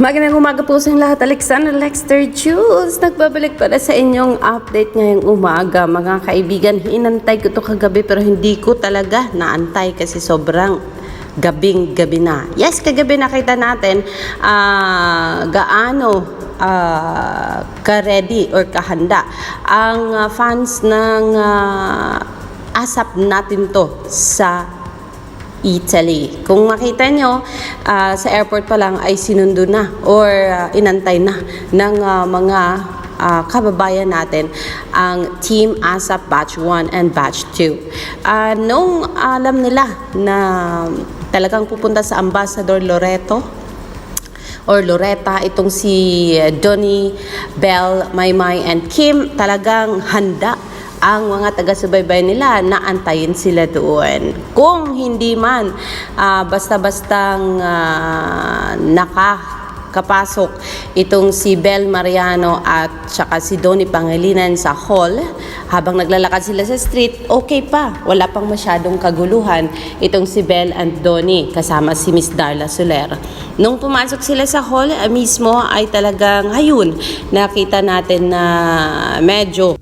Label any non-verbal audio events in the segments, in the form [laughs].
Magandang umaga po sa lahat. Alexander Lexter Jules. Nagbabalik para sa inyong update ngayong umaga. Mga kaibigan, inantay ko to kagabi pero hindi ko talaga naantay kasi sobrang gabing gabi na. Yes, kagabi nakita natin ah, gaano ah, ka-ready or kahanda ang ah, fans ng ah, asap natin to sa Italy. Kung makita nyo, ah, sa airport pa lang ay sinundo na or ah, inantay na ng ah, mga ah, kababayan natin ang Team ASAP Batch 1 and Batch 2. Ah, nung alam nila na talagang pupunta sa Ambassador Loreto, or Loretta, itong si uh, Donnie, Belle, Maymay, and Kim, talagang handa ang mga taga-subaybay nila na antayin sila doon. Kung hindi man, ah, basta-bastang ah, nakakapasok itong si Bel Mariano at saka si Donnie Pangilinan sa hall, habang naglalakad sila sa street, okay pa. Wala pang masyadong kaguluhan itong si Bel and Donnie kasama si Miss Darla Soler. Nung pumasok sila sa hall ah, mismo ay talagang hayun. Nakita natin na medyo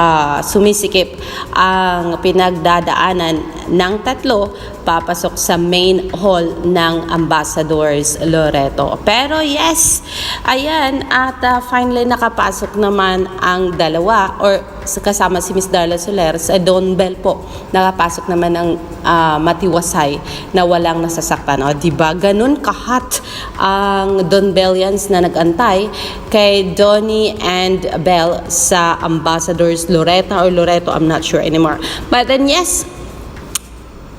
ah, sumisikip ang pinagdadaanan ng tatlo papasok sa main hall ng Ambassadors Loreto. Pero yes, ayan, at ah, finally nakapasok naman ang dalawa or sa- kasama si Miss Darla Soler sa Don Bell po. Nakapasok naman ang ah, matiwasay na walang nasasaktan. O, di ba? Ganun kahat ang Don Bellians na nagantay kay Donnie and Bell sa Ambassadors Loretta or Loreto, I'm not sure anymore. But then yes,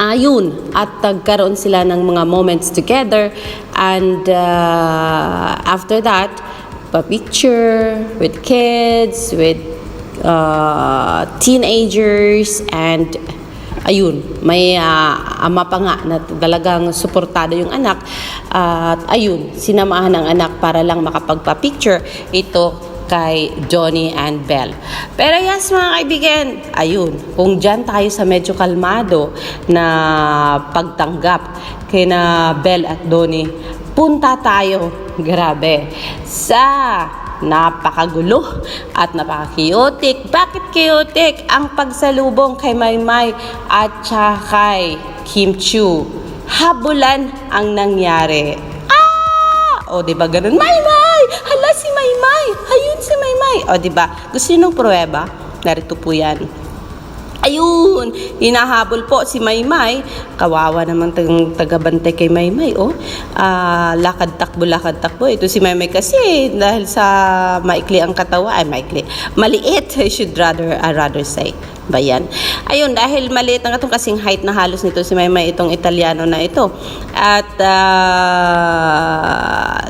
ayun at nagkaroon sila ng mga moments together and uh, after that pa-picture with kids with uh, teenagers and ayun may uh, ama pa nga na talagang suportado yung anak. At ayun sinamahan ng anak para lang makapagpa-picture. Ito kay Johnny and Belle. Pero yes mga kaibigan, ayun, kung dyan tayo sa medyo kalmado na pagtanggap kay na Belle at Donnie, punta tayo, [laughs] grabe, sa napakagulo at napaka-chaotic. Bakit chaotic? Ang pagsalubong kay Maymay at saka kay Kim Chu. Habulan ang nangyari. Ah! O, di ba ganun? Maymay! Maymay! Ayun si Maymay! O, di ba? Gusto niyo ng pruweba? Narito po yan. Ayun, hinahabol po si Maymay. Kawawa naman tag tagabantay kay Maymay, oh. Ah, lakad takbo, lakad takbo. Ito si Maymay kasi dahil sa maikli ang katawa, ay maikli, maliit, I should rather, I rather say. Ba yan? Ayun, dahil maliit ang itong kasing height na halos nito si Maymay itong Italiano na ito. At ah,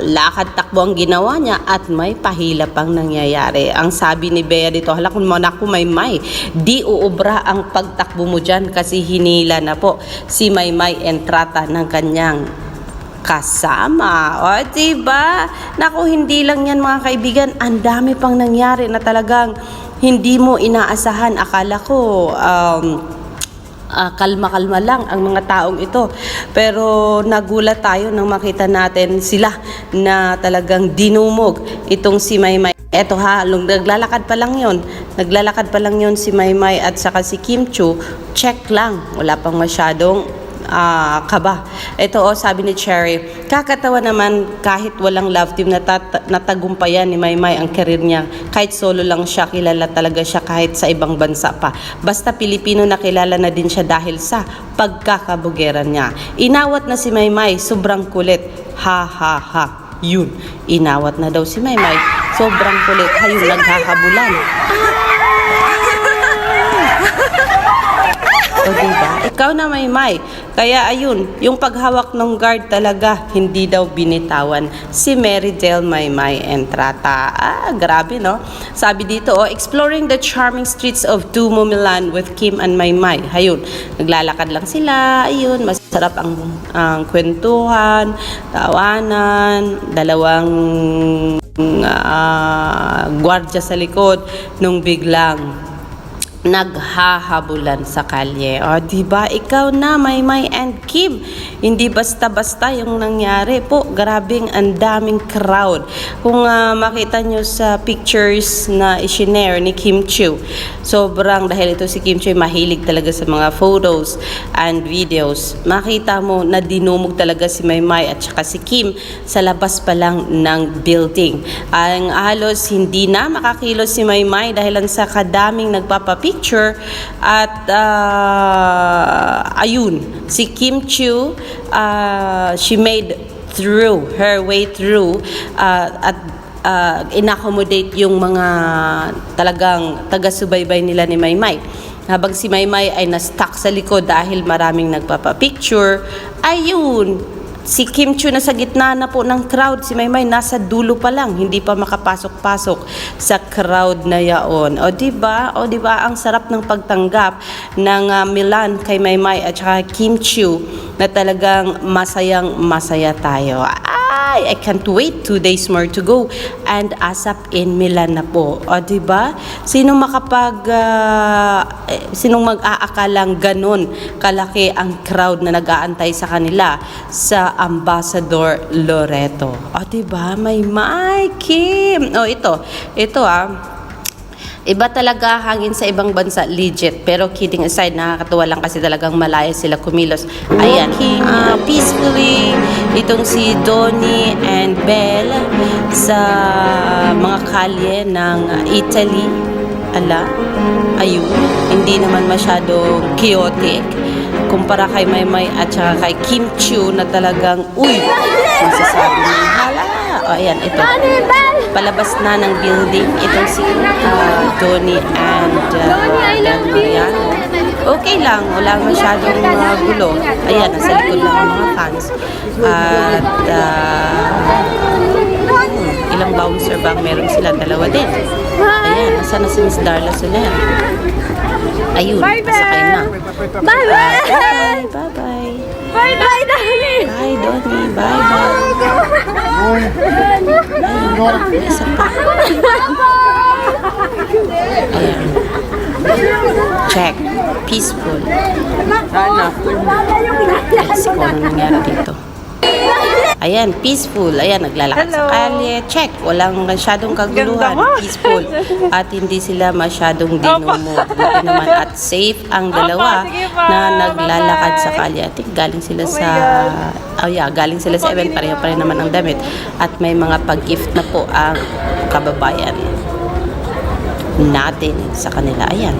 lakad takbo ang ginawa niya at may pahila pang nangyayari. Ang sabi ni Bea dito, hala kung naku Maymay, di uubra ang pagtakbo mo dyan kasi hinila na po si Maymay entrata ng kanyang kasama. O, diba? Naku, hindi lang yan mga kaibigan. Ang dami pang nangyari na talagang hindi mo inaasahan. Akala ko, um, ah, kalma-kalma lang ang mga taong ito. Pero nagulat tayo nang makita natin sila na talagang dinumog itong si Maymay. Eto ha, lung naglalakad pa lang yon. Naglalakad pa lang yon si Maymay at saka si Kim Chu. Check lang. Wala pang masyadong ah, kaba. Ito oh, sabi ni Cherry, kakatawa naman kahit walang love team natat- natagumpayan ni Maymay ang karir niya. Kahit solo lang siya, kilala talaga siya kahit sa ibang bansa pa. Basta Pilipino nakilala na din siya dahil sa pagkakabugeran niya. Inawat na si Maymay, sobrang kulit. Ha ha ha. Yun, inawat na daw si Maymay. Sobrang kulit. Hayun, nagkakabulan. O diba? Ikaw na may may. Kaya ayun, yung paghawak ng guard talaga, hindi daw binitawan si Mary Del Maymay Entrata. Ah, grabe no? Sabi dito, oh, exploring the charming streets of Dumo, Milan with Kim and Maymay. Ayun, naglalakad lang sila. Ayun, masarap ang, ang kwentuhan, tawanan, dalawang ah, gwardya sa likod nung biglang naghahabulan sa kalye. O, di ba? Ikaw na, Maymay and Kim. Hindi basta-basta yung nangyari po. Grabing ang daming crowd. Kung ah, makita nyo sa pictures na isinare ni Kim Chiu, sobrang, dahil ito si Kim Chiu, mahilig talaga sa mga photos and videos. Makita mo na dinumog talaga si Maymay at saka si Kim sa labas pa lang ng building. Ang halos hindi na makakilos si Maymay dahil sa kadaming nagpapapicture at ah, ayun, si Kim Chiu, ah, she made through, her way through ah, at ah, inaccommodate yung mga talagang taga-subaybay nila ni Maymay. Habang si Maymay ay na-stuck sa likod dahil maraming nagpapapicture, ayun, si Kim Chu na sa gitna na po ng crowd, si Maymay nasa dulo pa lang, hindi pa makapasok-pasok sa crowd na yaon. O di ba? O di ba ang sarap ng pagtanggap ng ah, Milan kay Maymay at saka Kim Chu na talagang masayang masaya tayo. Ay, I can't wait. Two days more to go. And ASAP in Milan na po. O, di ba? Sinong makapag... eh, sinong mag-aakalang ganun kalaki ang crowd na nag-aantay sa kanila sa Ambassador Loreto. O, di ba? May Mike Kim. O, ito. Ito, ah. Iba talaga hangin sa ibang bansa, legit. Pero kidding aside, nakakatuwa lang kasi talagang malaya sila kumilos. Ayan, ah, peacefully, itong si Donnie and Belle sa mga kalye ng Italy. Ala, ayun, hindi naman masyadong chaotic kumpara kay Maymay at saka kay Kim Chiu na talagang, uy, masasabi mo, hala. O, ayan, ito. Palabas na ng building itong si uh, Donnie and uh, Del Mariano. Okay lang, wala masyadong uh, gulo. Ayan, nasa likod lang ang mga fans. At uh, ilang bouncer ba ang meron sila? Dalawa din. Ayan, nasa na si Miss Darla Soler. Ayun, pasakay na. Bye-bye! Bye, bye-bye. Bye-bye, darling! Bye, Donnie. Bye-bye. Ayun, isa pa. Ayan. Check. Peaceful. Let's go. Ano nangyari dito? Ayan, peaceful. Ayan, naglalakad sa kalye. Check. Walang masyadong kaguluhan. Peaceful. At hindi sila masyadong dinumog. Buti naman at safe ang dalawa na naglalakad sa kalye. I think galing sila sa... Oh yeah, galing sila sa event. Pareho pa rin naman ang damit. At may mga pag-gift na po ang kababayan natin sa kanila. Ayan.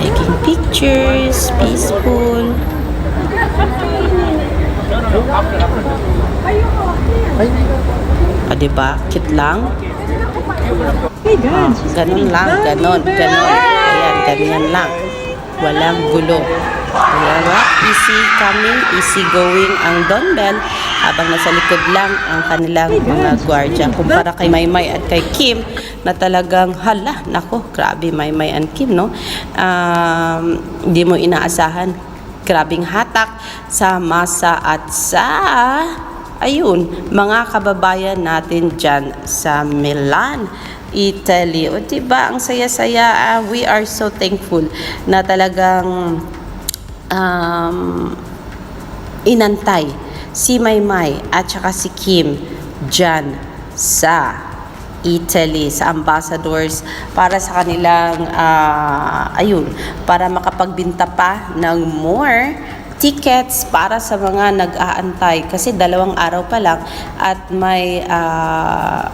taking pictures, peaceful. O, diba? Cute lang. Ah, ganun lang, ganun, ganun. Ayan, ganyan lang. Walang gulo. Ayan, ba? Easy coming, easy going ang Donbell habang nasa likod lang ang kanilang mga gwardiya. Kumpara kay Maymay at kay Kim na talagang hala, nako, grabe Maymay and Kim, no? Um, Hindi mo inaasahan. Grabing hatak sa masa at sa ayun, mga kababayan natin dyan sa Milan, Italy. O diba, ang saya-saya. Ah, we are so thankful na talagang um, inantay si Maymay at saka si Kim dyan sa Italy, sa ambassadors para sa kanilang ah, ayun, para makapagbinta pa ng more tickets para sa mga nag-aantay. Kasi dalawang araw pa lang at may ah,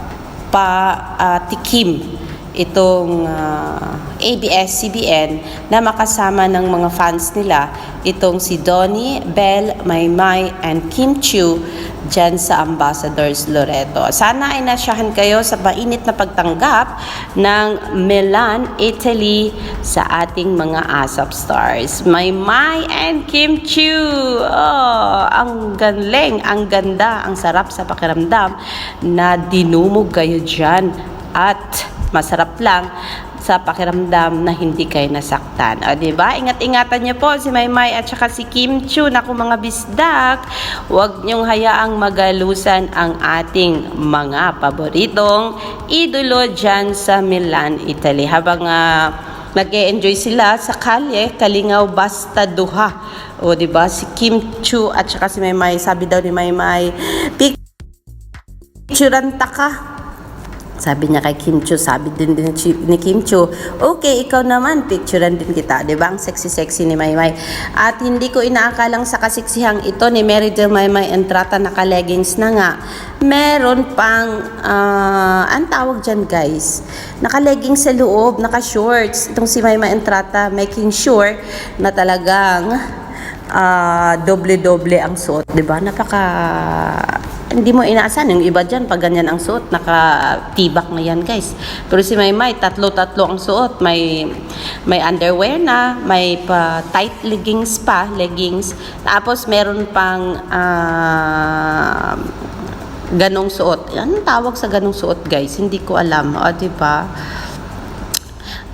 pa ah, tikim itong ah, ABS-CBN na makasama ng mga fans nila itong si Donnie, Belle, Maymay, and Kim Chiu dyan sa Ambassadors Loreto. Sana ay nasyahan kayo sa mainit na pagtanggap ng Milan, Italy sa ating mga ASAP stars. Maymay and Kim Chiu! Oh, ang ganleng, ang ganda, ang sarap sa pakiramdam na dinumog kayo dyan at masarap lang sa pakiramdam na hindi kayo nasaktan. O, di ba? Ingat-ingatan niyo po si Maymay at saka si Kim Chu. Naku mga bisdak, huwag niyong hayaang magalusan ang ating mga paboritong idolo dyan sa Milan, Italy. Habang ah, nag-enjoy sila sa kalye, Kalingaw Basta Duha. O, di ba? Si Kim Chu at saka si Maymay, sabi daw ni Maymay, picturean ta ka. Sabi niya kay Kim Cho, sabi din din ni Kim Cho, okay, ikaw naman, picturean din kita. Di ba? Ang sexy-sexy ni Maymay. At hindi ko inaakalang sa kasiksihang ito ni Mary Del Maymay Entrata naka-leggings na nga. Meron pang, ah, ang tawag dyan guys, naka-leggings sa loob, naka-shorts. Itong si Maymay Entrata, making sure na talagang ah, doble-doble ang suot, 'di ba? Napaka hindi mo inaasahan yung iba diyan pag ganyan ang suot, naka-tibak na yan, guys. Pero si Maymay, tatlo-tatlo ang suot. May may underwear na, may pa tight leggings pa, leggings. Tapos meron pang ah, ganong suot. Anong tawag sa ganong suot, guys? Hindi ko alam. O, di ba?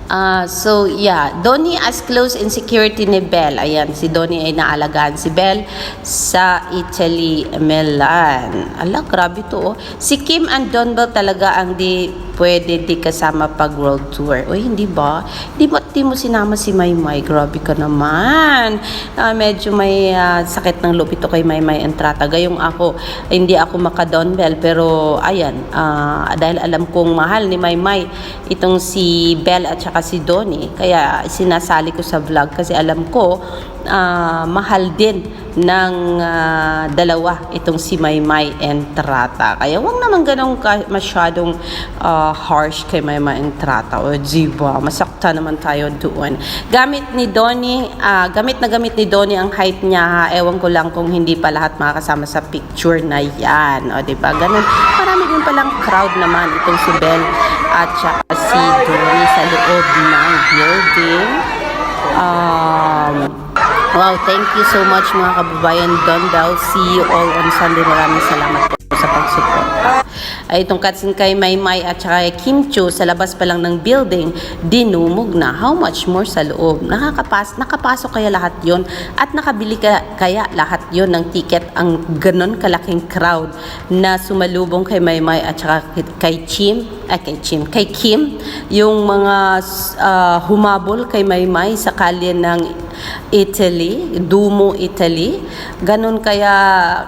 Ah, so yeah, Donnie as close in security ni Belle. Ayan, si Donnie ay naalagaan si Belle sa Italy, Milan. Ala, grabe to oh. Si Kim and Don Bell talaga ang di pwede di kasama pag world tour. Uy, hindi ba? Di ba di mo sinama si Maymay? Grabe ka naman. Ah, medyo may ah, sakit ng loob ito kay Maymay Entrata. Gayong ako, hindi ako maka Don Bell pero ayan, ah, dahil alam kong mahal ni Maymay itong si Belle at saka si Donnie. Kaya sinasali ko sa vlog kasi alam ko ah, mahal din ng ah, dalawa itong si Maymay Entrata. Kaya wag naman ganun ka, masyadong ah, harsh kay Maymay Entrata. O diba, masakta naman tayo doon. Gamit ni Donnie, ah, gamit na gamit ni Donnie ang height niya ha. Ewan ko lang kung hindi pa lahat makakasama sa picture na yan. O diba, ganun. Marami din palang crowd naman itong si Belle at saka si Donnie sa loob ng building. Um, wow, thank you so much mga kababayan Don Bell. See you all on Sunday. Maraming salamat po sa pagsupport. Ay, itong katsin kay Maymay at saka kay Kim Cho sa labas pa lang ng building, dinumog na. How much more sa loob? Nakakapas, nakapasok kaya lahat yon at nakabili ka, kaya lahat yon ng ticket ang ganon kalaking crowd na sumalubong kay Maymay at saka kay Chim, ay kay Chim, kay Kim, yung mga ah, humabol kay Maymay sa kalye ng Italy, Dumo, Italy. Ganon kaya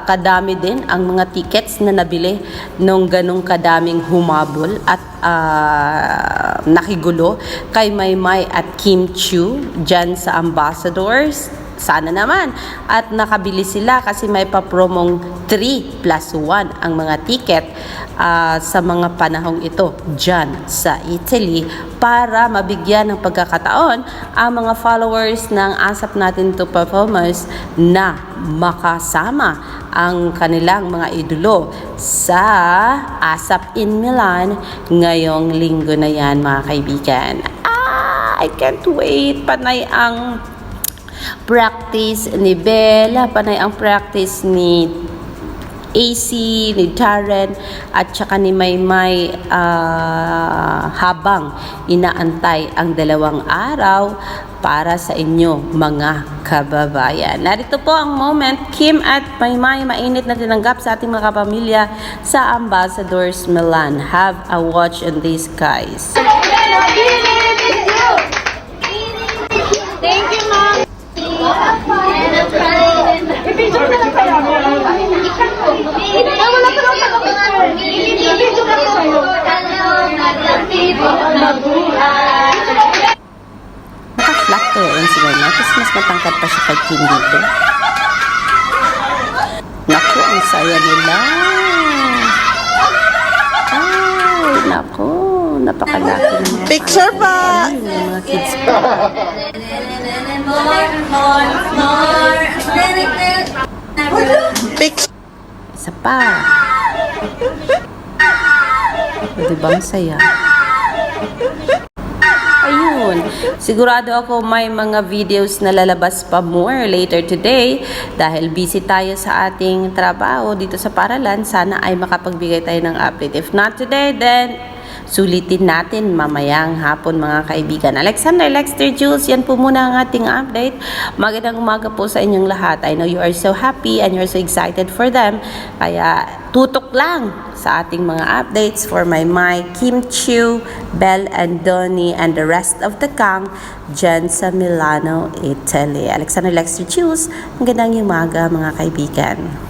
kadami din ang mga tickets na nabili nung ganong kadaming humabol at ah, nakigulo kay Maymay at Kim Chu dyan sa Ambassadors sana naman. At nakabili sila kasi may pa-promong 3 plus 1 ang mga ticket ah, sa mga panahong ito dyan sa Italy para mabigyan ng pagkakataon ang mga followers ng ASAP natin to performers na makasama ang kanilang mga idolo sa ASAP in Milan ngayong linggo na yan mga kaibigan. Ah, I can't wait. Panay ang practice ni Bella, panay ang practice ni AC, ni Darren, at saka ni Maymay ah, habang inaantay ang dalawang araw para sa inyo mga kababayan. Narito po ang moment, Kim at Maymay mainit na tinanggap sa ating mga kapamilya sa Ambassadors Milan. Have a watch on these guys. Thank you, Instagram niya. Tapos mas matangkad pa siya kay Kim dito. Naku, ang saya nila. Ay, naku. Napakalaki mga Picture pa! Mga kids more. Picture. Isa pa. O, diba ang saya? Ayun. Sigurado ako may mga videos na lalabas pa more later today dahil busy tayo sa ating trabaho dito sa Paralan. Sana ay makapagbigay tayo ng update. If not today, then sulitin natin mamayang hapon mga kaibigan. Alexander Lexter Jules, yan po muna ang ating update. Magandang umaga po sa inyong lahat. I know you are so happy and you're so excited for them. Kaya tutok lang sa ating mga updates for my my Kim Chiu, Belle and Donnie and the rest of the gang dyan sa Milano, Italy. Alexander Lexter Jules, magandang umaga mga kaibigan.